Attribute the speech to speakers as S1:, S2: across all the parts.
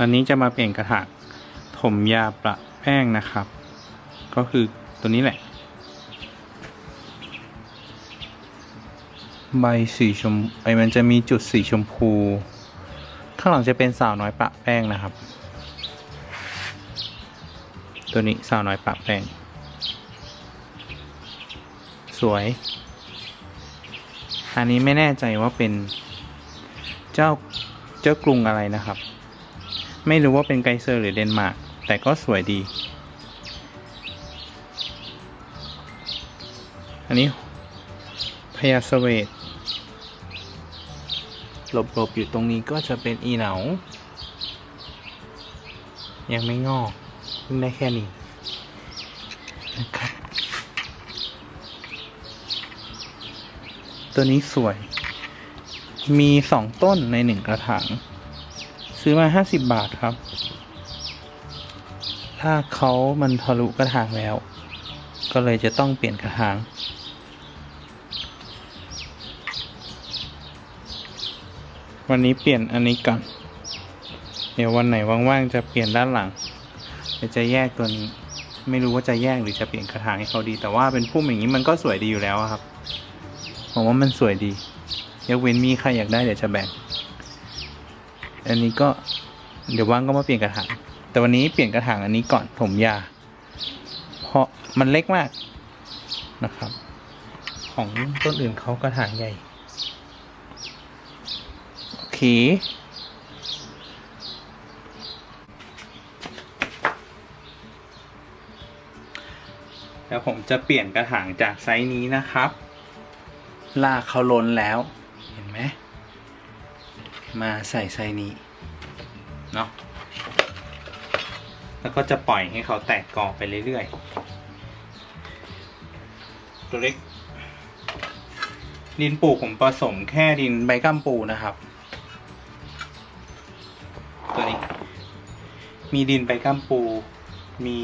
S1: วันนี้จะมาเปลี่ยนกระถางถมยาประแป้งนะครับ ก็คือตัวนี้แหละ ใบสีชมไอมันจะมีจุดสีชมพู ข้างหลังจะเป็นสาวน้อยประแป้งนะครับ ตัวนี้สาวน้อยประแป้ง สวย อันนี้ไม่แน่ใจว่าเป็นเจ้าเจ้ากรุงอะไรนะครับ ไม่รู้ว่าเป็นไกเซอร์หรือเดนมาร์กแต่ก็สวยดี อันนี้พยาสเวตหลบๆ อยู่ตรงนี้ก็จะเป็นอีเหนายังไม่งอกเพิ่งได้แค่นี้นะครับตัวนี้สวย มีสองต้นในหนึ่งกระถาง ซื้อมาห้าสิบบาทครับถ้าเขามันทะลุกระถางแล้ว ก็เลยจะต้องเปลี่ยนกระถาง วันนี้เปลี่ยนอันนี้ก่อน เดี๋ยววันไหนว่างๆจะเปลี่ยนด้านหลังเดี๋ยวจะแยกตัวนี้ไม่รู้ว่าจะแยกหรือจะเปลี่ยนกระถางให้เขาดี แต่ว่าเป็นพุ่มอย่างนี้มันก็สวยดีอยู่แล้วครับผมว่ามันสวยดียกเว้นมีใครอยากได้เดี๋ยวจะแบ่ง อันนี้ก็เดี๋ยวว่างก็มาเปลี่ยนกระถาง แต่วันนี้เปลี่ยนกระถางอันนี้ก่อนถมยา เพราะมันเล็กมากนะครับ ของต้นอื่นเขากระถางใหญ่ โอเค แล้วผมจะเปลี่ยนกระถางจากไซส์นี้นะครับ ลากเขาล้นแล้ว มาใส่ไซส์นี้เนาะแล้วก็จะปล่อยให้เขาแตกกอไปเรื่อยๆ ตัวเล็ก ดินปลูกผมผสมแค่ดินใบกัมปูนะครับ ตัวนี้ มีดินใบกัมปู มี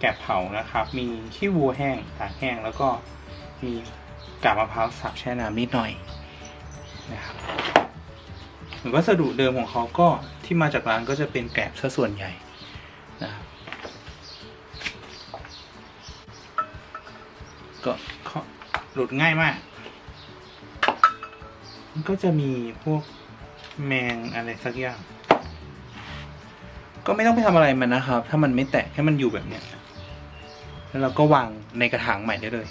S1: แกะเผานะครับ มีขี้วัวแห้งตากแห้งแล้วก็มีกาบมะพร้าวสับแช่น้ำนิดหน่อยนะครับหรือ วัสดุเดิมของเขาก็ที่มาจากร้านก็จะเป็นแกลบซะส่วนใหญ่นะครับก็เขาหลุดง่ายมาก มันก็จะมีพวกแมงอะไรสักอย่าง ก็ไม่ต้องไปทำอะไรมันนะครับ ถ้ามันไม่แตกให้มันอยู่แบบเนี้ยแล้วเราก็วางในกระถางใหม่ได้เลย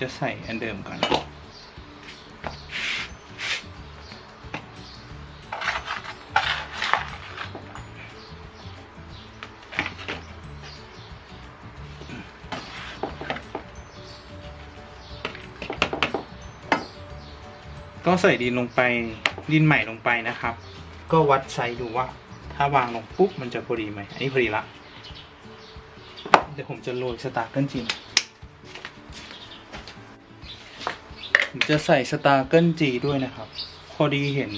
S1: จะใส่อันเดิมก่อน ก็ใส่ดินลงไปดินใหม่ลงไปนะครับ ก็วัดไซส์ดูว่า ถ้าวางลงปุ๊บมันจะพอดีไหมอันนี้พอดีละเดี๋ยวผมจะโรยสตาร์เกิลจีนผมจะใส่สตาร์เกิลจีด้วยนะครับ พอดีเห็น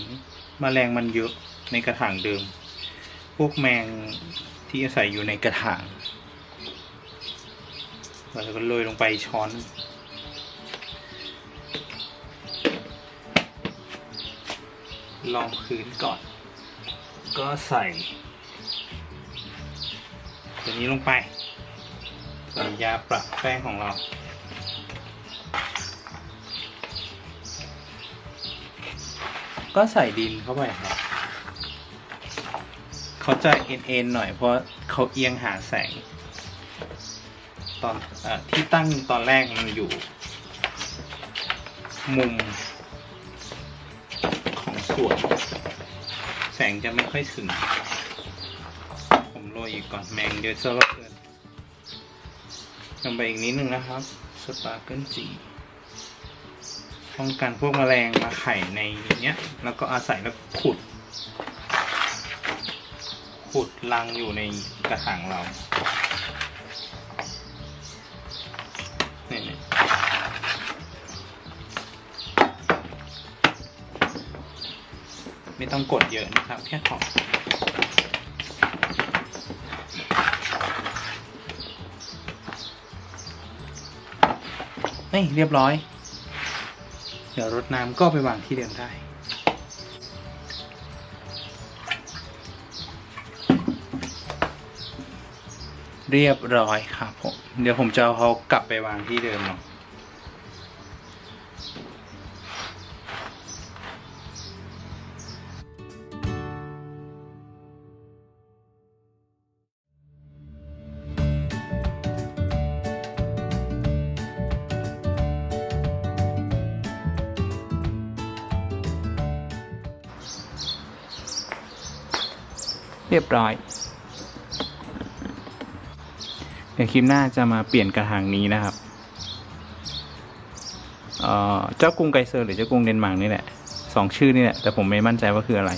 S1: มแมลงมันเยอะในกระถางเดิม พวกแมงที่อาศัยอยู่ในกระถางเราก็โรยลงไปช้อน ลองพื้นก่อน ก็ใส่ตัวนี้ลงไปใส่ยาประแป้งของเรา ก็ใส่ดินเข้าไปครับ เขาจะเอ็นๆหน่อยเพราะเขาเอียงหาแสง ตอนอที่ตั้งตอนแรกมันอยู่ มุม ขวนแสงจะไม่ค่อยถึง ผมโรยอีกก่อนแมงเยอะซะเหลือเกินลงไปอีกนิดนึงนะครับสตาร์เกิลจีป้องกันพวกแมลงมาไข่ในเนี้ย แล้วก็อาศัยแล้วขุด ขุดรังอยู่ในกระถางเรา ไม่ต้องกดเยอะนะครับ แค่ขอบเฮ้ยเรียบร้อย เดี๋ยวรดน้ำก็ไปวางที่เดิมได้เรียบร้อยครับผม เดี๋ยวผมจะเอาเขากลับไปวางที่เดิมเนาะ เรียบร้อย เดี๋ยวคลิปหน้าจะมาเปลี่ยนกระถางนี้นะครับเเจ้ากรุงไกเซอร์หรือเจ้ากรุงเดนมาร์กนี่แหละสองชื่อนี่แหละแต่ผมไม่มั่นใจว่าคืออะไร